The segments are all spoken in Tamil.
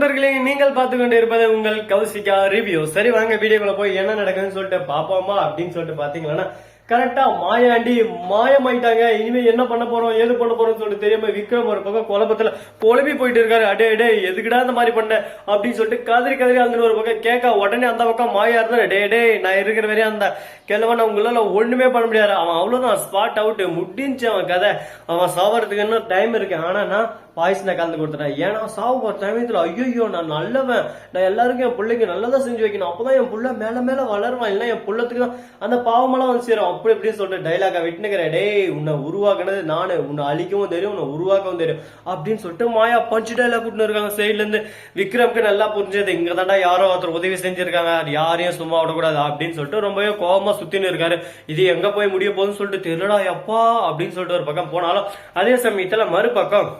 நண்பர்களே நீங்கள் பார்த்து கொண்டு இருப்பது உங்கள் கௌசிகா ரிவ்யூ சரி வாங்க வீடியோக்குள்ள போய் என்ன நடக்குதுன்னு சொல்லிட்டு பாப்போமா அப்படின்னு சொல்லிட்டு பாத்தீங்கன்னா கரெக்டா மாயாண்டி மாயமாயிட்டாங்க. இனிமே என்ன பண்ண போறோம்? ஏது பண்ண போறோம்னு சொல்லிட்டு தெரியாம விக்ரம் ஒரு பக்கம் குழப்பத்துல குழம்பி போயிட்டு இருக்காரு. அடே அடே எதுக்குடா இந்த மாதிரி பண்ண? அப்படின்னு சொல்லிட்டு கதறி கதறி அந்த ஒரு பக்கம் கேட்க உடனே அந்த பக்கம் மாயா இருந்தா டே டே நான் இருக்கிற வரையும் அந்த கிழவன் உங்களால ஒண்ணுமே பண்ண முடியாது. அவன் அவ்வளவுதான் ஸ்பாட் அவுட் முடிஞ்சு அவன் கதை. அவன் சாவறதுக்கு இன்னும் டைம் இருக்கு. ஆனா நான் பாய்சனை கலந்து கொடுத்துட்டேன். ஏன்னா சாவு போற சமயத்துல ஐயோ நான் நல்லவன். நான் எல்லாருக்கும் என் பிள்ளைக்கு நல்லதான் செஞ்சு வைக்கணும். அப்பதான் என் புள்ள மேல மேல வளருவான். இல்லை என் புள்ளத்துக்கு தான் அந்த பாவமெல்லாம் வந்து சேரும். அப்படி இப்படின்னு சொல்லிட்டு டைலாக விட்டுனுக்கிறேன். டேய் உன்னை உருவாக்குனது நானு. உன்னை அழிக்கவும் தெரியும் உன்னை உருவாக்கவும் தெரியும். அப்படின்னு சொல்லிட்டு மாயா பஞ்சு டைலாக் கூட்டின்னு இருக்காங்க. சைட்ல இருந்து விக்ரம்க்கு நல்லா புரிஞ்சது. இங்க தாண்டா யாரோ ஒருத்தர் உதவி செஞ்சிருக்காங்க. அது யாரையும் சும்மா விடக்கூடாது அப்படின்னு சொல்லிட்டு ரொம்பவே கோபமா சுத்தின்னு இருக்காரு. இது எங்க போய் முடிய போகுதுன்னு சொல்லிட்டு தெரியலடா எப்பா? அப்படின்னு சொல்லிட்டு ஒரு பக்கம் போனாலும் அதே சமயத்துல மறுபக்கம்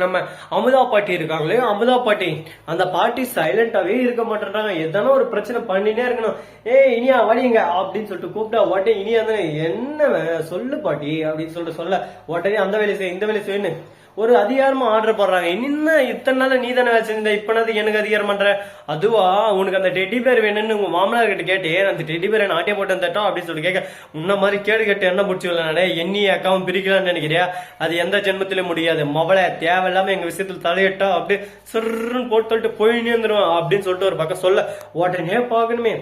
நம்ம அமுதா பாட்டி இருக்காங்களே அமுதா பாட்டி அந்த பாட்டி சைலண்டாவே இருக்க மாட்டேன்றாங்க. எதனா ஒரு பிரச்சனை பண்ணினே இருக்கணும். ஏய் இனியா வடிங்க அப்படின்னு சொல்லிட்டு கூப்பிட்டா உடனே இனியா தானே என்ன சொல்லு பாட்டி அப்படின்னு சொல்லிட்டு சொல்ல. உடனே அந்த வேலையை செய் இந்த வேலை செய்யணும் ஒரு அதிகாரமா ஆர்டர் போடுறாங்க. இன்னும் இத்தனை நாள் நீ தானே வச்சிருந்த இப்ப எனக்கு அதிகாரம் பண்ற? அதுவா உனக்கு அந்த டெட்டி பேர் வேணும்னு உங்க மாமனார் கிட்ட கேட்டு அந்த டெட்டி பேரை நாட்டிய போட்டு தட்டோம் அப்படின்னு சொல்லி கேட்க. முன்ன மாதிரி கேடு கேட்டு என்ன முடிச்சு நானே எண்ணி அக்காவும் பிரிக்கலாம்னு நினைக்கிறியா? அது எந்த ஜென்மத்திலும் முடியாது. மவளை தேவையில்லாம எங்க விஷயத்துல தலையிட்டா அப்படியே சிறுன்னு போட்டு சொல்லிட்டு போயினே இருந்துருவான் அப்படின்னு சொல்லிட்டு ஒரு பக்கம் சொல்ல உடனே பார்க்கணுமே.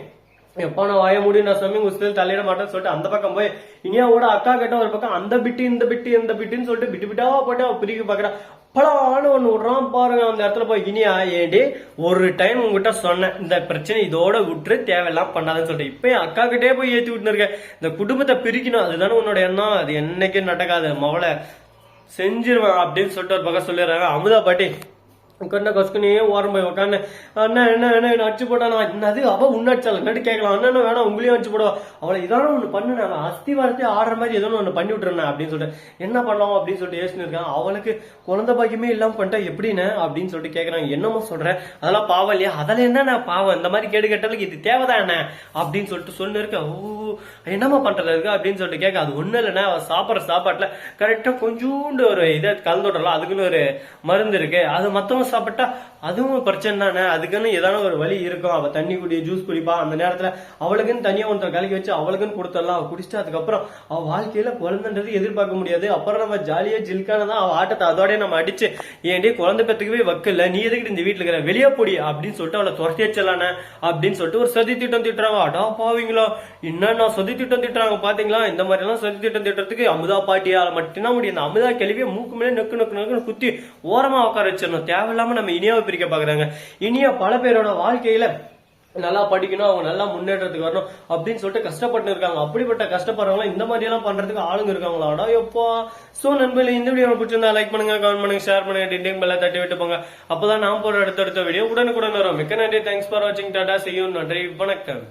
எப்போ நான் வாய முடியும் நான் சுவாமி உஸ்தில் தலையிட மாட்டேன்னு சொல்லிட்டு அந்த பக்கம் போய் இனியாவோட அக்கா கிட்ட ஒரு பக்கம் அந்த பிட்டு இந்த பிட்டு இந்த பிட்டுன்னு சொல்லிட்டு பிட்டு பிட்டா போட்டு அவன் பிரிக்க பாக்குறான் பலான்னு ஒண்ணு விடுறான் பாருங்க அந்த இடத்துல போய் இனியா ஏடி ஒரு டைம் உங்ககிட்ட சொன்னேன் இந்த பிரச்சனை இதோட விட்டுரு தேவையெல்லாம் பண்ணாதுன்னு சொல்லிட்டு. இப்ப என் அக்கா கிட்டே போய் ஏத்தி விட்டுன்னு இருக்கேன். இந்த குடும்பத்தை பிரிக்கணும் அதுதானே உன்னோட எண்ணம் அது என்னைக்கு நடக்காது மவளை. செஞ்சிருவேன் அப்படின்னு சொல்லிட்டு ஒரு பக்கம் சொல்லிடுறாங்க. அமுதா பாட்டி உட்காந்து கசுக்குனே ஓரம் போய் உட்காந்து அண்ணா என்ன என்ன என்ன அடிச்சு போட்டானா என்னது? அவ உன்ன அடிச்சால என்னட்டு கேட்கலாம். அண்ணா வேணாம் உங்களையும் அடிச்சு போடுவா. அவளை இதான ஒண்ணு பண்ணு நான் அஸ்தி வாரத்தை ஆடுற மாதிரி ஏதோ ஒண்ணு பண்ணி விட்டுறேன் அப்படின்னு சொல்லிட்டு என்ன பண்ணலாம்? அப்படின்னு சொல்லிட்டு யோசனை இருக்கான். அவளுக்கு குழந்தை பாக்கியமே இல்லாம பண்ணிட்டா எப்படின்னு அப்படின்னு சொல்லிட்டு கேட்குறான் என்னமோ சொல்றேன் அதெல்லாம் பாவம் இல்லையா? அதில் என்ன நான் பாவம்? இந்த மாதிரி கேடு கேட்டாலுக்கு இது தேவைதான் என்ன? அப்படின்னு சொல்லிட்டு சொல்லு இருக்க ஓ என்னம்மா பண்றது இருக்கு அப்படின்னு சொல்லிட்டு கேட்க அது ஒண்ணு இல்லைன்னா அவ சாப்பிட்ற சாப்பாட்டுல கரெக்டா கொஞ்சோண்டு ஒரு இதை கலந்து விடலாம் அதுக்குன்னு ஒரு மருந்து இருக்கு. அது சாப்பிட்டா அதுவும் பிரச்சனை தானே? அதுக்குன்னு ஏதாவது ஒரு வழி இருக்கும் அவ தண்ணி குடி ஜூஸ் குடிப்பா. அந்த நேரத்துல அவளுக்குன்னு தனியா ஒருத்தர் கலக்கி வச்சு அவளுக்குன்னு கொடுத்துடலாம். அவ குடிச்சிட்டு அதுக்கப்புறம் அவ வாழ்க்கையில குழந்தைன்றது எதிர்பார்க்க முடியாது. அப்புறம் நம்ம ஜாலியா ஜில்கானதான் அவ ஆட்டத்தை அதோடய நம்ம அடிச்சு ஏன்டி குழந்தை பத்துக்கவே வக்கல நீ எதுக்கிட்டு இந்த வீட்டுல இருக்கிற? வெளியே போடி அப்படின்னு சொல்லிட்டு அவளை துரத்தி வச்சலானே அப்படின்னு சொல்லிட்டு ஒரு சதி திட்டம் திட்டுறாங்க. அடா பாவீங்களா என்னன்னா சதி திட்டம் திட்டுறாங்க பாத்தீங்களா? இந்த மாதிரி எல்லாம் சதி திட்டம் திட்டத்துக்கு அமுதா பாட்டியால மட்டும்தான் முடியும். இந்த அமுதா கேள்வியை மூக்கு மேலே நெக்கு நக்கு நக்குன்னு குத்தி ஓரமா உட்கார வச்சிடணும். தேவையில்ல இல்லாம நம்ம இனியாவை பிரிக்க பாக்குறாங்க. இனியா பல பேரோட வாழ்க்கையில நல்லா படிக்கணும் அவங்க நல்லா முன்னேற்றத்துக்கு வரணும் அப்படின்னு சொல்லிட்டு கஷ்டப்பட்டு இருக்காங்க. அப்படிப்பட்ட கஷ்டப்படுறவங்க இந்த மாதிரி எல்லாம் பண்றதுக்கு ஆளுங்க இருக்காங்களாடா எப்போ சோ நண்பர்களே இந்த வீடியோ பிடிச்சிருந்தா லைக் பண்ணுங்க கமெண்ட் பண்ணுங்க ஷேர் பண்ணுங்க டிண்டிங் பெல்ல தட்டி விட்டு போங்க. அப்பதான் நான் போற அடுத்தடுத்த வீடியோ உடனுக்குடன் வரும். மிக்க நன்றி. தேங்க்ஸ் ஃபார் வாட்சிங் டாடா செய்யும் நன்றி. வணக்கம்.